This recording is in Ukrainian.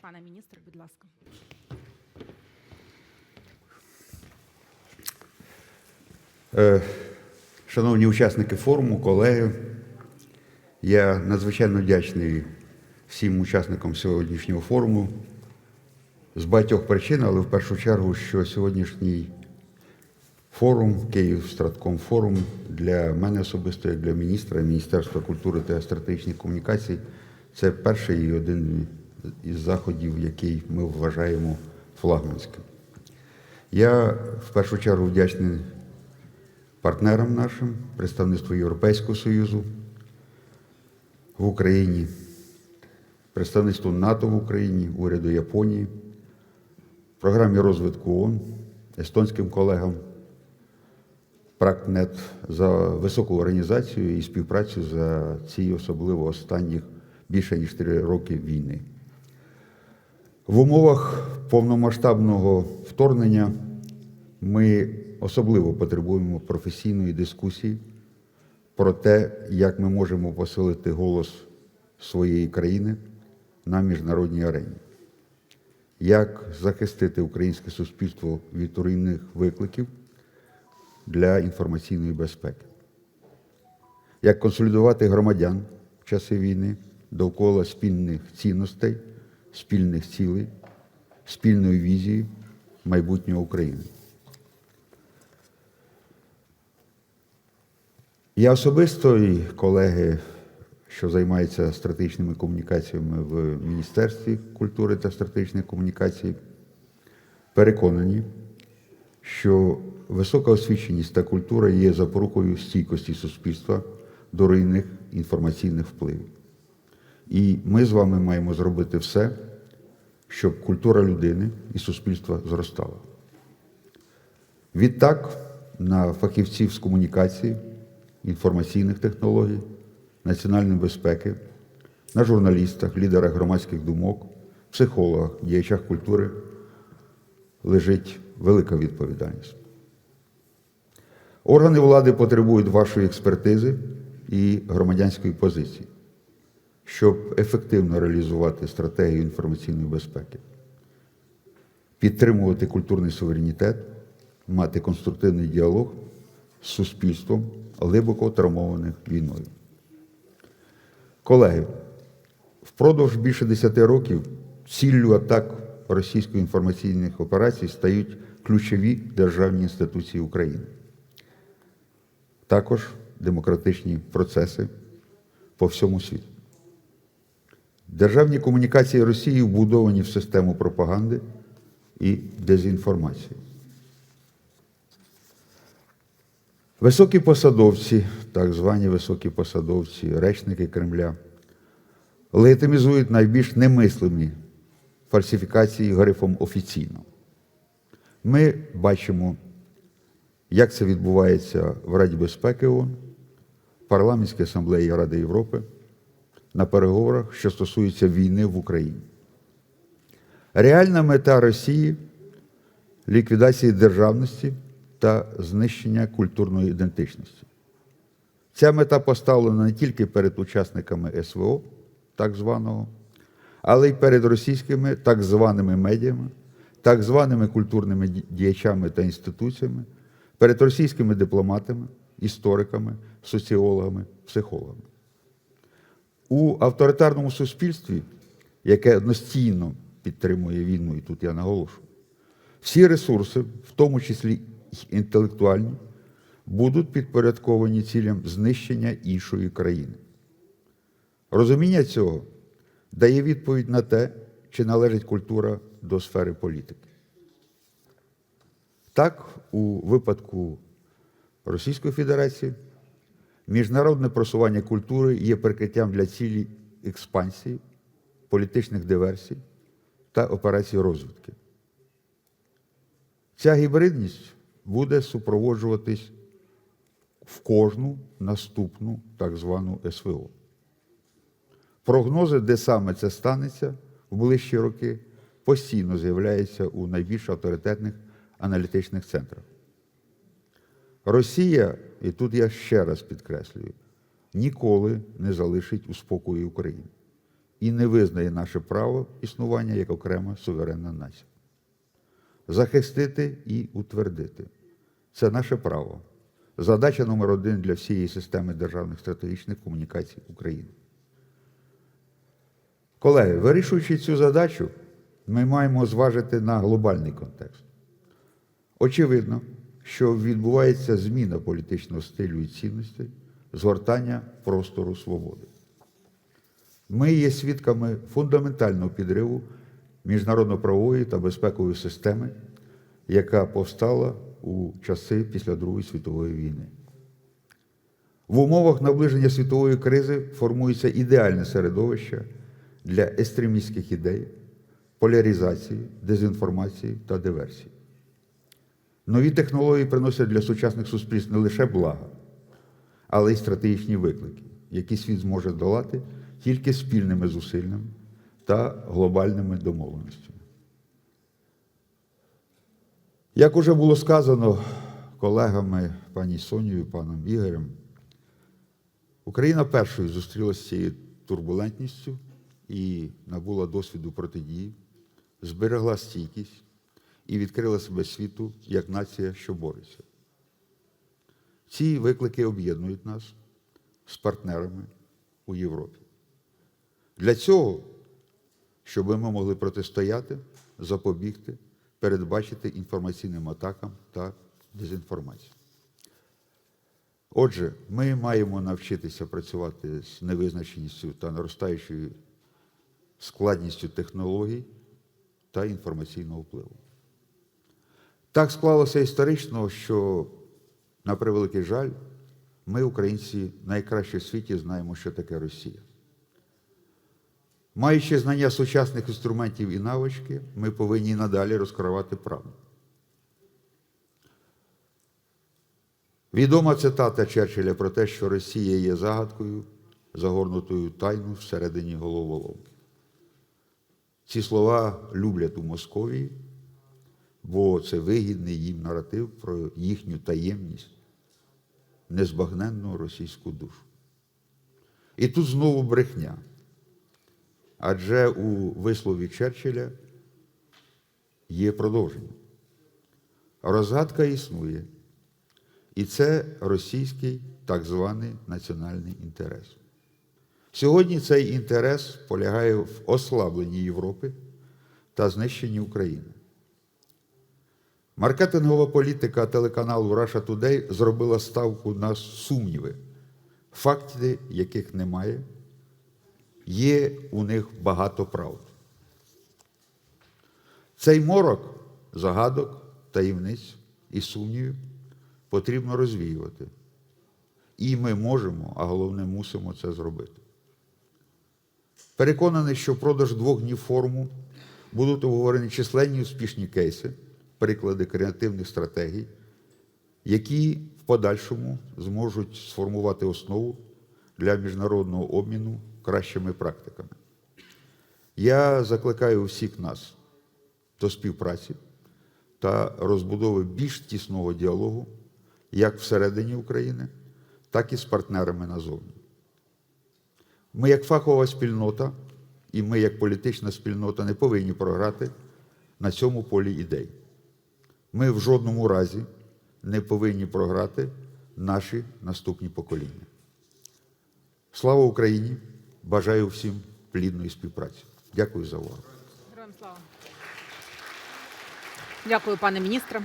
Пане міністр, будь ласка. Е, Шановні учасники форуму, колеги, я надзвичайно вдячний всім учасникам сьогоднішнього форуму з багатьох причин, але в першу чергу, що сьогоднішній форум, Київ Стратком форум для мене особисто, як для міністра, Міністерства культури та стратегічних комунікацій, це перший і один із заходів, який ми вважаємо флагманським. Я в першу чергу вдячний партнерам нашим, представництву Європейського Союзу в Україні, представництву НАТО в Україні, уряду Японії, програмі розвитку ООН, естонським колегам, Практнет за високу організацію і співпрацю за ці особливо останніх більше ніж три роки війни. В умовах повномасштабного вторгнення ми особливо потребуємо професійної дискусії про те, як ми можемо посилити голос своєї країни на міжнародній арені, як захистити українське суспільство від руйнних викликів для інформаційної безпеки, як консолідувати громадян в часи війни довкола спільних цінностей, спільних цілей, спільної візії майбутнього України. Я особисто і колеги, що займаються стратегічними комунікаціями в Міністерстві культури та стратегічних комунікацій, переконані, що висока освіченість та культура є запорукою стійкості суспільства до руйних інформаційних впливів. І ми з вами маємо зробити все, щоб культура людини і суспільства зростала. Відтак, на фахівців з комунікації, інформаційних технологій, національної безпеки, на журналістах, лідерах громадських думок, психологах, діячах культури лежить велика відповідальність. Органи влади потребують вашої експертизи і громадянської позиції, щоб ефективно реалізувати стратегію інформаційної безпеки, підтримувати культурний суверенітет, мати конструктивний діалог з суспільством, глибоко травмованих війною. Колеги, впродовж більше 10 років ціллю атак російської інформаційних операцій стають ключові державні інституції України. Також демократичні процеси по всьому світу. Державні комунікації Росії вбудовані в систему пропаганди і дезінформації. Високі посадовці, так звані високі посадовці, речники Кремля, легітимізують найбільш немислимі фальсифікації грифом офіційно. Ми бачимо, як це відбувається в Раді безпеки ООН, парламентській асамблеї Ради Європи на переговорах, що стосуються війни в Україні. Реальна мета Росії ліквідації державності та знищення культурної ідентичності. Ця мета поставлена не тільки перед учасниками СВО, так званого, але й перед російськими так званими медіями, так званими культурними діячами та інституціями, перед російськими дипломатами, істориками, соціологами, психологами. У авторитарному суспільстві, яке одностійно підтримує війну, і тут я наголошую, всі ресурси, в тому числі інтелектуальні, будуть підпорядковані цілям знищення іншої країни. Розуміння цього дає відповідь на те, чи належить культура до сфери політики. Так, у випадку Російської Федерації міжнародне просування культури є прикриттям для цілі експансії, політичних диверсій та операцій розвідки. Ця гібридність буде супроводжуватись в кожну наступну так звану СВО. Прогнози, де саме це станеться в ближчі роки, постійно з'являються у найбільш авторитетних аналітичних центрах. Росія, і тут я ще раз підкреслюю, ніколи не залишить у спокої Україну. і не визнає наше право існування як окрема суверенна нація. Захистити і утвердити це наше право. Задача номер один для всієї системи державних стратегічних комунікацій України. Колеги, вирішуючи цю задачу, ми маємо зважити на глобальний контекст. Очевидно, що відбувається зміна політичного стилю і цінностей, згортання простору свободи. Ми є свідками фундаментального підриву міжнародно-правової та безпекової системи, яка повстала у часи після Другої світової війни. В умовах наближення світової кризи формується ідеальне середовище для екстремістських ідей, поляризації, дезінформації та диверсії. Нові технології приносять для сучасних суспільств не лише блага, але й стратегічні виклики, які світ зможе долати тільки спільними зусиллями та глобальними домовленостями. Як уже було сказано колегами пані Сонією, паном Ігорем, Україна першою зустрілася з цією турбулентністю і набула досвіду протидії, зберегла стійкість і відкрила себе світу як нація, що бореться. Ці виклики об'єднують нас з партнерами у Європі. Для цього, щоб ми могли протистояти, запобігти, передбачити інформаційним атакам та дезінформації. Отже, ми маємо навчитися працювати з невизначеністю та наростаючою складністю технологій та інформаційного впливу. Так склалося історично, що, на превеликий жаль, ми, українці, найкраще в світі знаємо, що таке Росія. Маючи знання сучасних інструментів і навички, ми повинні надалі розкривати правду. Відома цитата Черчилля про те, що Росія є загадкою, загорнутою тайну всередині головоломки. Ці слова люблять у Московії, бо це вигідний їм наратив про їхню таємність, незбагненну російську душу. І тут знову брехня. Адже у вислові Черчилля є продовження. Розгадка існує. І це російський так званий національний інтерес. Сьогодні цей інтерес полягає в ослабленні Європи та знищенні України. Маркетингова політика телеканалу Russia Today зробила ставку на сумніви, факти яких немає, є у них багато правд. Цей морок загадок, таємниць і сумнівів потрібно розвіювати. І ми можемо, а головне, мусимо це зробити. Переконаний, що впродовж двох днів форуму будуть обговорені численні успішні кейси, приклади креативних стратегій, які в подальшому зможуть сформувати основу для міжнародного обміну кращими практиками. Я закликаю всіх нас до співпраці та розбудови більш тісного діалогу як всередині України, так і з партнерами назовні. Ми, як фахова спільнота, і ми, як політична спільнота, не повинні програти на цьому полі ідей. Ми в жодному разі не повинні програти наші наступні покоління. Слава Україні! Бажаю всім плідної співпраці. Дякую за увагу. Героям слава. Дякую, пане міністре.